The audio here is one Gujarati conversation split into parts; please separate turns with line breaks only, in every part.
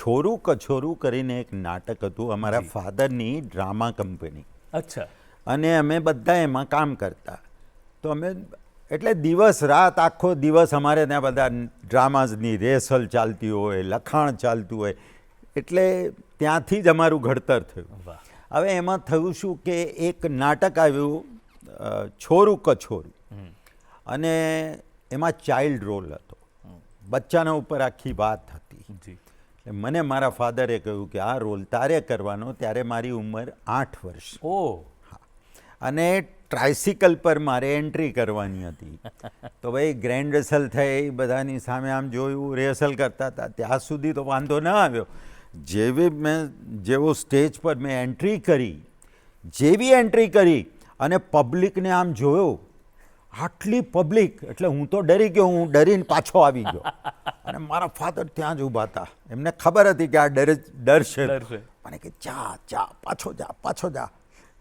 છોરું કછોરું કરીને એક નાટક હતું અમારા ફાધરની ડ્રામા કંપની.
અચ્છા.
અને અમે બધા એમાં કામ કરતા. તો અમે એટલે દિવસ રાત આખો દિવસ અમારે ત્યાં બધા ડ્રામાઝની રેસલ ચાલતી હોય લખાણ ચાલતું હોય. એટલે ત્યાંથી જ અમારું ઘડતર થયું. હવે એમાં થયું શું કે એક નાટક આવ્યું છોરું કછોરું. અને એમાં ચાઇલ્ડ રોલ હતો. બચ્ચાના ઉપર આખી વાત હતી.
જી.
એટલે મને મારા ફાધરે કહ્યું કે આ રોલ તારે કરવાનો ત્યારે મારી ઉંમર આઠ વર્ષ.
ઓ.
અને ટ્રાઇસિકલ પર મારે એન્ટ્રી કરવાની હતી. તો ભાઈ ગ્રેન્ડ રિહર્સલ થઈ બધાની સામે આમ જોયું રિહર્સલ કરતા હતા. ત્યાં સુધી તો વાંધો ન આવ્યો. જેવી મેં જેવો સ્ટેજ પર મેં એન્ટ્રી કરી જેવી એન્ટ્રી કરી અને પબ્લિકને આમ જોયો આટલી પબ્લિક એટલે હું તો ડરી ગયો હું ડરીને પાછો આવી ગયો. અને મારા ફાધર ત્યાં જ ઊભા હતા. એમને ખબર હતી કે આ ડર ડર છે. મને કે ચા ચા પાછો જા પાછો જા.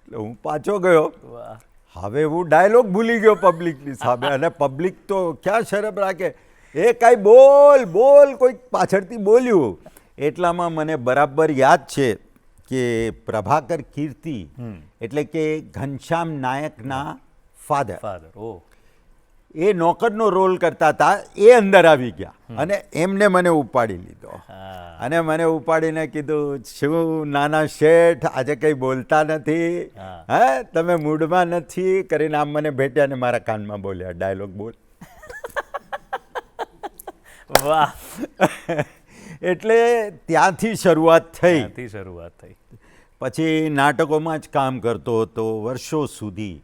એટલે હું પાછો ગયો.
વાહ.
હવે હું ડાયલોગ ભૂલી ગયો પબ્લિકની સામે. અને પબ્લિક તો ક્યાં શરમ રાખે? એ કાંઈ બોલ બોલ કોઈક પાછળથી બોલ્યું. એટલામાં મને બરાબર યાદ છે કે પ્રભાકર કીર્તિ એટલે કે ઘનશ્યામ નાયકના ફાધર
ફાધર ઓ
એ નોકરનો રોલ કરતા હતા એ અંદર આવી ગયા. અને એમને મને ઉપાડી લીધો. અને મને ઉપાડીને કીધું શું નાના શેઠ આજે કંઈ બોલતા નથી?
હે.
તમે મૂડમાં નથી? કરીને આમ મને ભેટ્યા ને મારા કાનમાં બોલ્યા ડાયલોગ બોલ.
વાહ.
એટલે ત્યાંથી શરૂઆત થઈ.
ત્યાંથી શરૂઆત થઈ.
પછી નાટકોમાં જ કામ કરતો હતો વર્ષો સુધી.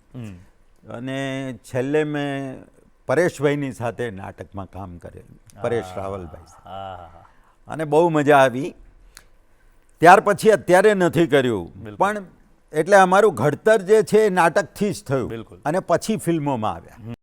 અને છેલ્લે મેં પરેશભાઈની સાથે નાટકમાં કામ કરેલું પરેશ રાવલભાઈ અને બહુ મજા આવી. ત્યાર પછી અત્યારે નથી કર્યું. પણ એટલે અમારું ઘડતર જે છે એ નાટકથી જ થયું.
બિલકુલ.
અને પછી ફિલ્મોમાં આવ્યા.